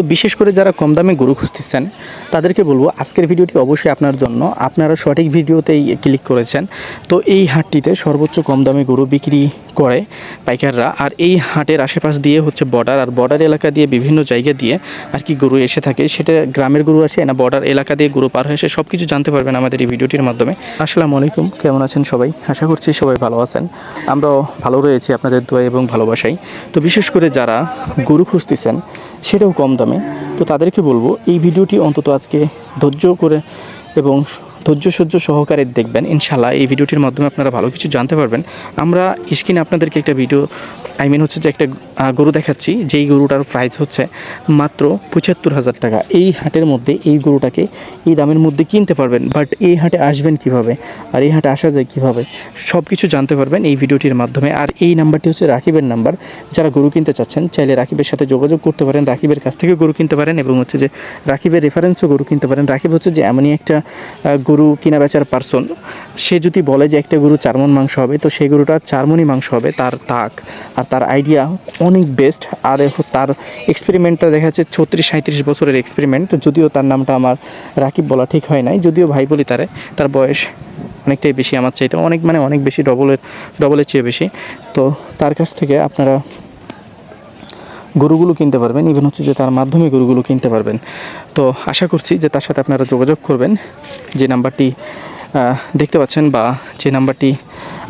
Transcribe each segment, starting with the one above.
তো বিশেষ করে যারা কম দামে গরু খুঁজতেছেন, তাদেরকে বলব আজকের ভিডিওটি অবশ্যই আপনার জন্য। আপনারা সঠিক ভিডিওতেই ক্লিক করেছেন। তো এই হাটটিতে সর্বোচ্চ কম দামে গরু বিক্রি করে পাইকাররা। আর এই হাটের আশেপাশ দিয়ে হচ্ছে বর্ডার আর বর্ডার এলাকা দিয়ে বিভিন্ন জায়গা দিয়ে আর কি গরু এসে থাকে। সেটা গ্রামের গরু আছে, না বর্ডার এলাকা দিয়ে গরু পার হয়ে এসে সব কিছু জানতে পারবেন আমাদের এই ভিডিওটির মাধ্যমে। আসসালামু আলাইকুম, কেমন আছেন সবাই? আশা করছি সবাই ভালো আছেন। আমরাও ভালো রয়েছি আপনাদের দোয়া এবং ভালোবাসাই তো বিশেষ করে যারা গরু খুঁজতেছেন সেটাও কম দামে। তো তাদেরকে বলব, এই ভিডিওটি অন্তত আজকে ধৈর্য করে এবং ধৈর্য সহ্য সহকারে দেখবেন। ইনশাল্লাহ এই ভিডিওটির মাধ্যমে আপনারা ভালো কিছু জানতে পারবেন। আমরা স্ক্রিনে আপনাদেরকে একটা ভিডিও আই মিন হচ্ছে যে একটা গরু দেখাচ্ছি, যেই গরুটার প্রাইস হচ্ছে মাত্র পঁচাত্তর হাজার টাকা। এই হাটের মধ্যে এই গরুটাকে এই দামের মধ্যে কিনতে পারবেন বাট এই হাটে আসবেন কীভাবে? আর এই হাটে আসা যায় কীভাবে? সব কিছু জানতে পারবেন এই ভিডিওটির মাধ্যমে। আর এই নাম্বারটি হচ্ছে রাকিবের নাম্বার। যারা গরু কিনতে চাচ্ছেন, চাইলে রাকিবের সাথে যোগাযোগ করতে পারেন। রাকিবের কাছ থেকে গরু কিনতে পারেন এবং হচ্ছে যে রাকিবের রেফারেন্সও গরু কিনতে পারেন। রাকিব হচ্ছে যে এমনই একটা গরু কিনা বেচার পার্সন সে যদি বলে যে একটা গরু চার মন মাংস হবে, তো সেই গরুটা চার মনই মাংস হবে, তার তাক। আর তার আইডিয়া অনেক বেস্ট আর তার এক্সপেরিমেন্টটা দেখা যাচ্ছে ছত্রিশ সাঁত্রিশ বছরের এক্সপেরিমেন্ট যদিও তার নামটা আমার রাকিব বলা ঠিক হয় নাই, যদিও ভাই বলি তারে, তার বয়স অনেকটাই বেশি আমার চাইতে, অনেক মানে অনেক বেশি ডবলের ডবলের চেয়ে বেশি। তো তার কাছ থেকে আপনারা গরুগুলো কিনতে পারবেন ইভেন হচ্ছে যে তার মাধ্যমে গরুগুলো কিনতে পারবেন। তো আশা করছি যে তার সাথে আপনারা যোগাযোগ করবেন, যে নাম্বারটি দেখতে পাচ্ছেন বা যে নাম্বারটি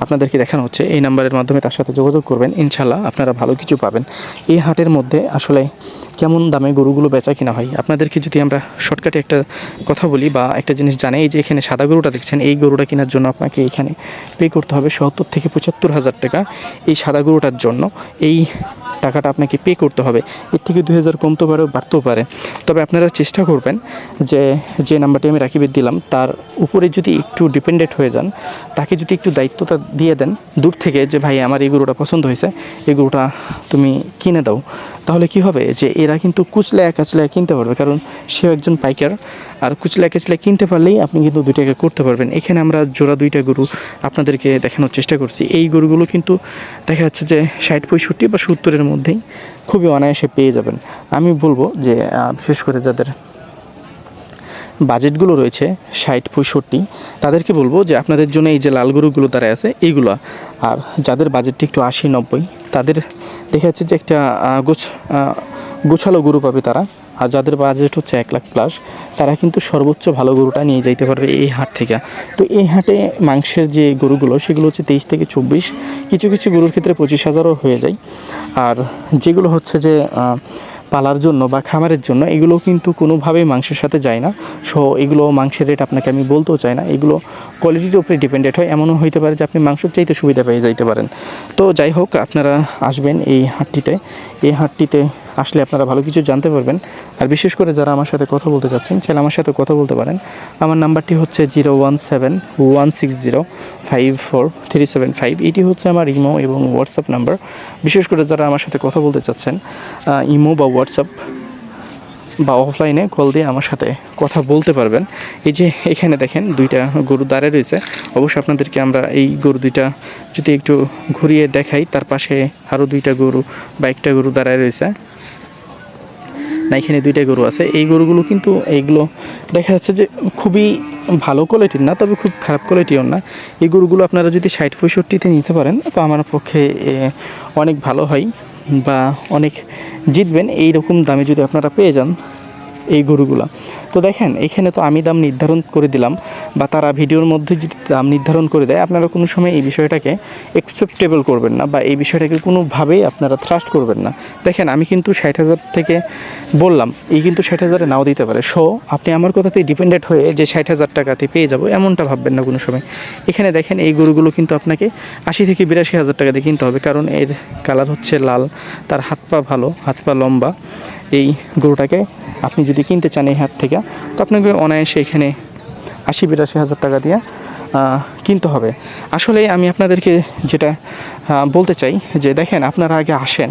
আপনাদেরকে দেখানো হচ্ছে, এই নাম্বারের মাধ্যমে তার সাথে যোগাযোগ করবেন। ইনশাল্লাহ আপনারা ভালো কিছু পাবেন। এই হাটের মধ্যে আসলে কেমন দামে গরুগুলো বেচা কিনা হয়? আপনাদেরকে যদি আমরা শর্টকাটে একটা কথা বলি বা একটা জিনিস জানাই এই যে এখানে সাদা গরুটা দেখছেন, এই গরুটা কেনার জন্য আপনাকে এখানে পে করতে হবে সত্তর থেকে পঁচাত্তর হাজার টাকা। এই সাদা গরুটার জন্য এই টাকাটা আপনাকে পে করতে হবে। এর থেকে দুই হাজার কমতে পারে, বাড়তেও পারে। তবে আপনারা চেষ্টা করবেন যে যে নাম্বারটি আমি রাকিবের দিলাম, তার উপরে যদি একটু ডিপেন্ডেন্ট হয়ে যান, তাকে যদি একটু দায়িত্বটা দিয়ে দেন, দূর থেকে যে, ভাই, আমার এই গরুটা পছন্দ হয়েছে, এই গরুটা তুমি কিনে দাও। তাহলে কি হবে? যে এরা কিন্তু কুচলায় কাচলায় কিনতে পারবে, কারণ সেও একজন পাইকার। আর কুচলায় কাচলায় কিনতে পারলেই আপনি কিন্তু দুইটাকে করতে পারবেন। এখানে আমরা জোড়া দুইটা গরু আপনাদেরকে দেখানোর চেষ্টা করছি। এই গরুগুলো কিন্তু দেখা যাচ্ছে যে ষাট, পঁয়ষট্টি বা সত্তরের মধ্যেই খুবই অনায়াসে পেয়ে যাবেন। আমি বলব যে বিশেষ করে যাদের বাজেটগুলো রয়েছে ষাট, পঁয়ষট্টি, তাদেরকে বলব যে আপনাদের জন্য এই যে লাল গরুগুলো দাঁড়ায় আছে এইগুলো আর যাদের বাজেটটি একটু আশি, নব্বই, তাদের দেখা যাচ্ছে যে একটা গোছ গোছালো গরু পাবে তারা। আর যাদের বাজেট হচ্ছে এক লাখ প্লাস তারা কিন্তু সর্বোচ্চ ভালো গরুটা নিয়ে যাইতে পারবে এই হাট থেকে। তো এই হাটে মাংসের যে গরুগুলো, সেগুলো হচ্ছে তেইশ থেকে চব্বিশ। কিছু কিছু গরুর ক্ষেত্রে পঁচিশ হাজারও হয়ে যায়। আর যেগুলো হচ্ছে যে পালার জন্য বা খামারের জন্য, এগুলো কিন্তু কোনোভাবেই মাংসের সাথে যায় না। সো এগুলো মাংসের রেট আপনাকে আমি বলতেও চাই না। এগুলো কোয়ালিটির উপরে ডিপেন্ডেড হয়। এমনও হইতে পারে যে আপনি মাংসর চাইতে সুবিধা পেয়ে যাইতে পারেন। তো যাই হোক, আপনারা আসবেন এই হাটটিতে। এই হাটটিতে আসলে আপনারা ভালো কিছু জানতে পারবেন। আর বিশেষ করে যারা আমার সাথে কথা বলতে চাচ্ছেন, চাইলে আমার সাথে কথা বলতে পারেন। আমার নাম্বারটি হচ্ছে zero one seven one six zero five four three seven five. এটি হচ্ছে আমার ইমো এবং হোয়াটসঅ্যাপ নাম্বার। বিশেষ করে যারা আমার সাথে কথা বলতে চাচ্ছেন ইমো বা হোয়াটসঅ্যাপ বা অফলাইনে কল দিয়ে আমার সাথে কথা বলতে পারবেন। এই যে এখানে দেখেন দুইটা গরু দাঁড়িয়ে রয়েছে। অবশ্যই আপনাদেরকে আমরা এই গরু দুইটা যদি একটু ঘুরিয়ে দেখাই, তার পাশে আরও দুইটা গরু বা একটা গরু দাঁড়ায় রয়েছে। না, এখানে দুইটা গরু আছে। এই গরুগুলো কিন্তু এইগুলো দেখা যাচ্ছে যে খুবই ভালো কোয়ালিটির না, তবে খুব খারাপ কোয়ালিটিও না। এই গরুগুলো আপনারা যদি ষাট পঁয়ষট্টিতে নিতে পারেন, তো আমার পক্ষে অনেক ভালো হয় বা অনেক জিতবেন। এই রকম দামে যদি আপনারা পেয়ে যান এই গরুগুলো। তো দেখেন, এখানে তো আমি দাম নির্ধারণ করে দিলাম বা তারা ভিডিওর মধ্যে যদি দাম নির্ধারণ করে দেয়, আপনারা কোনো সময় এই বিষয়টাকে অ্যাকসেপ্টেবল করবেন না বা এই বিষয়টাকে কোনোভাবেই আপনারা ট্রাস্ট করবেন না। দেখেন, আমি কিন্তু ষাট হাজার থেকে বললাম, এই কিন্তু ষাট হাজারে নাও দিতে পারে। সো আপনি আমার কথাতেই ডিপেন্ডেন্ট হয়ে যে ষাট হাজার টাকাতে পেয়ে যাব, এমনটা ভাববেন না কোনো সময়। এখানে দেখেন, এই গরুগুলো কিন্তু আপনাকে আশি থেকে বিরাশি হাজার টাকা দিয়ে কিনতে হবে, কারণ এর কালার হচ্ছে লাল, তার হাত পা ভালো, হাত পা লম্বা। এই গরুটাকে আপনি যদি কিনতে চান এই হাট থেকে, তো আপনাকে অনায়াসে এখানে আশি বিরাশি হাজার টাকা দিয়ে কিনতে হবে। আসলে আমি আপনাদেরকে যেটা বলতে চাই যে দেখেন, আপনারা আগে আসেন।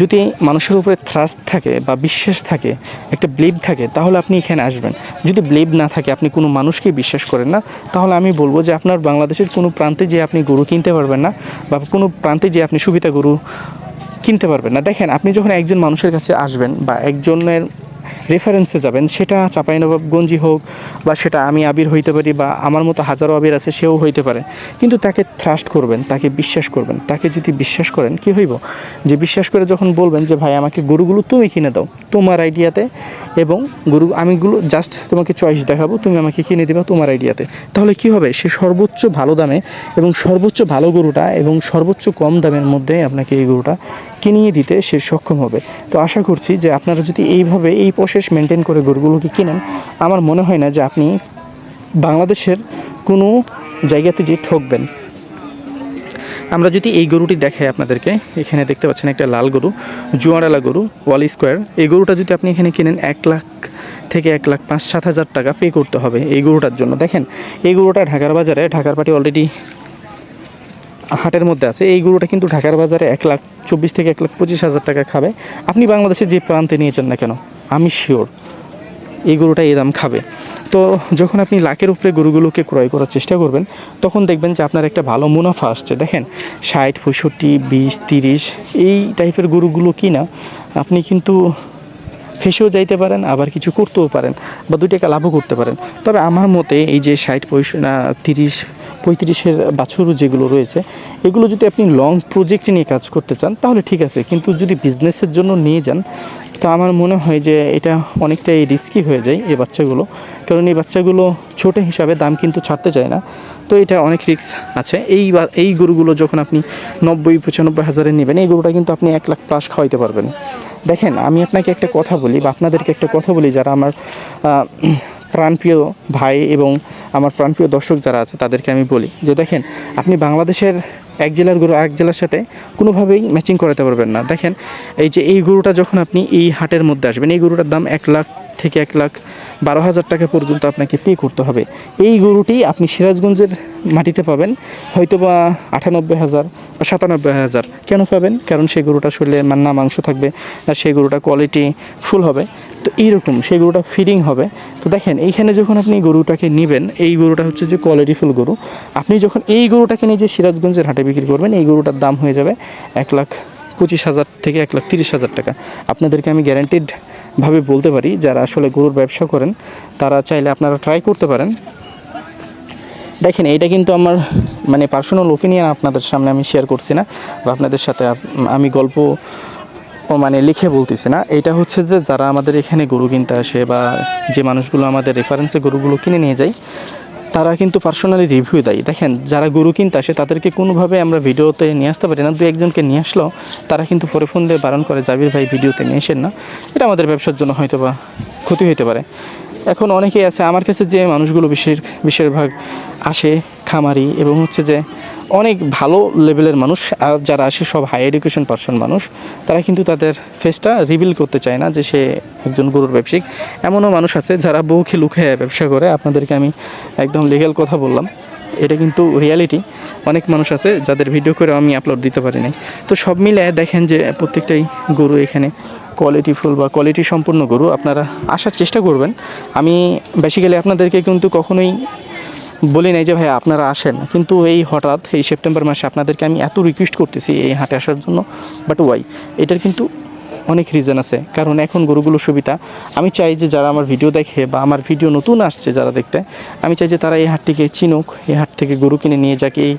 যদি মানুষের উপরে থ্রাস্ট থাকে বা বিশ্বাস থাকে, একটা ব্লিভ থাকে, তাহলে আপনি এখানে আসবেন। যদি ব্লিভ না থাকে, আপনি কোনো মানুষকেই বিশ্বাস করেন না। তাহলে আমি বলব যে আপনার বাংলাদেশের কোনো প্রান্তে যে আপনি গরু কিনতে পারবেন না, বা কোনো প্রান্তে যে আপনি সুবিধা গরু কিনতে পারবেন। না দেখেন আপনি যখন একজন মানুষের কাছে আসবেন বা একজনের রেফারেন্সে যাবেন, সেটা চাঁপাইনবাবগঞ্জই হোক বা সেটা আমি আবির হইতে পারি বা আমার মতো হাজারো আবির আছে, সেও হইতে পারে। কিন্তু তাকে থ্রাস্ট করবেন, তাকে বিশ্বাস করবেন, তাকে যদি বিশ্বাস করেন, কি হইব? যে বিশ্বাস করে যখন বলবেন যে, ভাই, আমাকে গরুগুলো তুমি কিনে দাও, তোমার আইডিয়াতে এবং গরু আমিগুলো জাস্ট তোমাকে চয়েস দেখাবো, তুমি আমাকে কিনে দেবে তোমার আইডিয়াতে তাহলে কি হবে? সে সর্বোচ্চ ভালো দামে এবং সর্বোচ্চ ভালো গরুটা এবং সর্বোচ্চ কম দামের মধ্যে আপনাকে এই গরুটা কিনিয়ে দিতে সে সক্ষম হবে। তো আশা করছি যে আপনারা যদি এইভাবে এই প্রসেস মেনটেন করে গরুগুলোকে কিনেন, আমার মনে হয় না যে আপনি বাংলাদেশের কোনো জায়গাতে যে ঠকবেন। আমরা যদি এই গরুটি দেখাই আপনাদেরকে, এখানে দেখতে পাচ্ছেন একটা লাল গরু, জুয়ারালা গরু, ওয়াল স্কোয়ার। এই গরুটা যদি আপনি এখানে কিনেন, এক লাখ থেকে এক লাখ পাঁচ সাত হাজার টাকা পে করতে হবে এই গরুটার জন্য। দেখেন, এই গরুটা ঢাকার বাজারে, ঢাকার পাটি অলরেডি হাটের মধ্যে আছে। এই গরুটা কিন্তু ঢাকার বাজারে এক লাখ চব্বিশ থেকে এক লাখ পঁচিশ হাজার টাকা খাবে। আপনি বাংলাদেশের যে প্রান্তে নিয়েছেন না কেন? আমি শিওর এই গরুটা এই দাম খাবে। তো যখন আপনি লাখের উপরে গরুগুলোকে ক্রয় করার চেষ্টা করবেন, তখন দেখবেন যে আপনার একটা ভালো মুনাফা আসছে। দেখেন, ষাট, পঁয়ষট্টি, বিশ, তিরিশ, এই টাইপের গরুগুলো কি না, আপনি কিন্তু ফেসেও যাইতে পারেন, আবার কিছু করতেও পারেন বা দুই টাকা লাভও করতে পারেন। তবে আমার মতে এই যে ষাট পঁয়ষ তিরিশ পঁয়ত্রিশের বাছুর যেগুলো রয়েছে, এগুলো যদি আপনি লং প্রজেক্ট নিয়ে কাজ করতে চান, তাহলে ঠিক আছে। কিন্তু যদি বিজনেসের জন্য নিয়ে যান, তা আমার মনে হয় যে এটা অনেকটাই রিস্কি হয়ে যায় এই বাচ্চাগুলো। কারণ এই বাচ্চাগুলো ছোট হিসাবে দাম কিন্তু ছাড়তে চায় না। তো এটা অনেক রিস্ক আছে। এই এই গরুগুলো যখন আপনি নব্বই, পঁচানব্বই হাজারে নেবেন, এই গরুটা কিন্তু আপনি এক লাখ প্লাস খাওয়াইতে পারবেন। দেখেন, আমি আপনাকে একটা কথা বলি বা আপনাদেরকে একটা কথা বলি যারা আমার প্রাণপ্রিয় ভাই এবং আমার প্রাণপ্রিয় দর্শক যারা আছে, তাদেরকে আমি বলি যে দেখেন, আপনি বাংলাদেশের এক জেলার গরু আরেক জেলার সাথে কোনোভাবেই ম্যাচিং করাতে পারবেন না। দেখেন, এই যে এই গরুটা যখন আপনি এই হাটের মধ্যে আসবেন, এই গরুটার দাম এক লাখ থেকে এক লাখ বারো হাজার টাকা পর্যন্ত আপনাকে পে করতে হবে। এই গরুটি আপনি সিরাজগঞ্জের মাটিতে পাবেন হয়তো বা আটানব্বই হাজার বা সাতানব্বই হাজার। কেন পাবেন? কারণ সেই গরুটা শরীরে মান্না মাংস থাকবে, আর সেই গরুটা কোয়ালিটি ফুল হবে। তো এইরকম, সেই গরুটা ফিডিং হবে। তো দেখেন, এইখানে যখন আপনি গরুটাকে নেবেন, এই গরুটা হচ্ছে যে কোয়ালিটিফুল গরু। আপনি যখন এই গরুটাকে নিয়ে যে সিরাজগঞ্জের হাটে বিক্রি করবেন, এই গরুটার দাম হয়ে যাবে এক লাখ পঁচিশ হাজার থেকে এক লাখ তিরিশ হাজার টাকা। আপনাদেরকে আমি গ্যারান্টিডভাবে বলতে পারি, যারা আসলে গরুর ব্যবসা করেন, তারা চাইলে আপনারা ট্রাই করতে পারেন। দেখেন, এইটা কিন্তু আমার মানে পার্সোনাল ওপিনিয়ন আপনাদের সামনে আমি শেয়ার করছি না, বা আপনাদের সাথে আমি গল্প মানে লিখে বলতেছে না, এটা হচ্ছে যে যারা আমাদের এখানে গরু কিনতে আসে বা যে মানুষগুলো আমাদের রেফারেন্সে গরুগুলো কিনে নিয়ে যায়, তারা কিন্তু পার্সোনালি রিভিউ দেয়। দেখেন, যারা গরু কিনতে আসে, তাদেরকে কোনোভাবে আমরা ভিডিওতে নিয়ে আসতে পারি না। দু একজনকে নিয়ে আসলেও তারা কিন্তু পরে ফোন দিয়ে বারণ করে, জাবির ভাই ভিডিওতে নিয়ে আসেন না। এটা আমাদের ব্যবসার জন্য হয়তো বা ক্ষতি হতে পারে। এখন অনেকেই আছে, আমার কাছে যে মানুষগুলো বিশেষ বেশিরভাগ আসে খামারি এবং হচ্ছে যে অনেক ভালো লেভেলের মানুষ, আর যারা আসে সব হাই এডুকেশন পার্সন মানুষ, তারা কিন্তু তাদের ফেসটা রিভিল করতে চায় না যে সে একজন গরুর ব্যবসায়িক। এমনও মানুষ আছে যারা বউকে লুকিয়ে ব্যবসা করে, আপনাদেরকে আমি একদম লিগ্যাল কথা বললাম, এটা কিন্তু রিয়ালিটি অনেক মানুষ আছে যাদের ভিডিও করে আমি আপলোড দিতে পারি নাই। তো সব মিলে দেখেন যে প্রত্যেকটাই গরু এখানে কোয়ালিটিফুল বা কোয়ালিটি সম্পূর্ণ গরু আপনারা আসার চেষ্টা করবেন। আমি বেসিক্যালি আপনাদেরকে কিন্তু কখনোই বলি নাই যে ভাই আপনারা আসেন। কিন্তু এই হঠাৎ, এই সেপ্টেম্বর মাসে আপনাদেরকে আমি এত রিকোয়েস্ট করতেছি এই হাটে আসার জন্য বাট ওয়াই এটার কিন্তু অনেক রিজন আছে। কারণ এখন গরুগুলো সুবিধা। আমি চাই যে, যারা আমার ভিডিও দেখে বা আমার ভিডিও নতুন আসছে যারা দেখতে, আমি চাই যে তারা এই হাটটিকে চিনুক, এই হাট থেকে গরু কিনে নিয়ে যাক, এই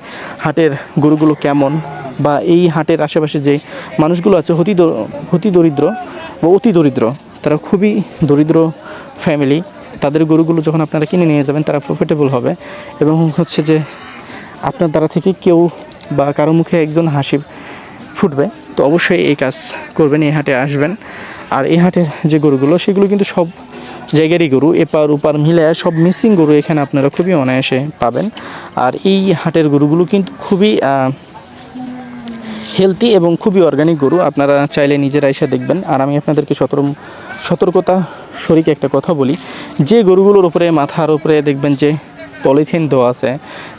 হাটের গরুগুলো কেমন বা এই হাটের আশেপাশে যে মানুষগুলো আছে, অতি অতি দরিদ্র বা অতি দরিদ্র, তারা খুবই দরিদ্র ফ্যামিলি তাদের গরুগুলো যখন আপনারা কিনে নিয়ে যাবেন, তারা প্রফিটেবল হবে এবং হচ্ছে যে আপনার দ্বারা থেকে কেউ বা কারও মুখে একজন হাসি ফুটবে, তো অবশ্যই এই কাজ করবেন, এই হাটে আসবেন। আর এই হাটের যে গরুগুলো, সেগুলো কিন্তু সব জায়গারই গরু, এপার ওপার মিলে সব মিসিং গরু এখানে আপনারা খুবই অনায়াসে পাবেন। আর এই হাটের গরুগুলো কিন্তু খুবই হেলদি এবং খুবই অর্গানিক গরু। আপনারা চাইলে নিজেরা এসে দেখবেন। আর আমি আপনাদেরকে সতর সতর্কতা শরিক একটা কথা বলি। যে গরুগুলোর উপরে, মাথার উপরে দেখবেন যে পলিথিন দেওয়া আছে,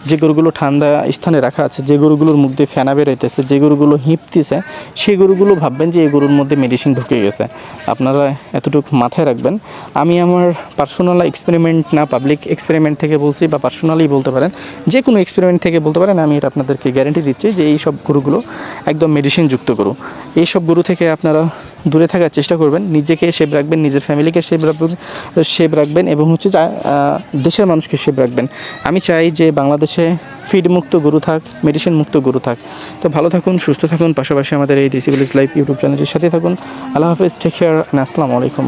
যে গরুগুলো ঠান্ডা স্থানে রাখা আছে, যে গরুগুলোর মধ্যে ফেনা বেরোইতেছে, যে গরুগুলো হিঁপতেছে, সেই গরুগুলো ভাববেন যে এই গরুর মধ্যে মেডিসিন ঢুকে গেছে। আপনারা এতটুকু মাথায় রাখবেন। আমি আমার পার্সোনাল এক্সপেরিমেন্ট না পাবলিক এক্সপেরিমেন্ট থেকে বলছি বা পার্সোনালি বলতে পারেন, যে কোনো এক্সপেরিমেন্ট থেকে বলতে পারেন, আমি এটা আপনাদেরকে গ্যারেন্টি দিচ্ছি যে এই সব গরুগুলো একদম মেডিসিন যুক্ত গরু। এই সব গরু থেকে আপনারা দূরে থাকার চেষ্টা করবেন। নিজেকে সেভ রাখবেন, নিজের ফ্যামিলিকে সেভ রাখবেন সেভ রাখবেন এবং হচ্ছে দেশের মানুষকে সেভ রাখবেন। আমি চাই যে বাংলাদেশে ফিড মুক্ত গরু থাক মেডিসিন মুক্ত গরু থাক। তো ভালো থাকুন, সুস্থ থাকুন। পাশাপাশি আমাদের এই ডিসিবিলিস লাইফ ইউটিউব চ্যানেলের সাথে থাকুন। আল্লাহ হাফিজ টেক কেয়ার আসসালামু আলাইকুম।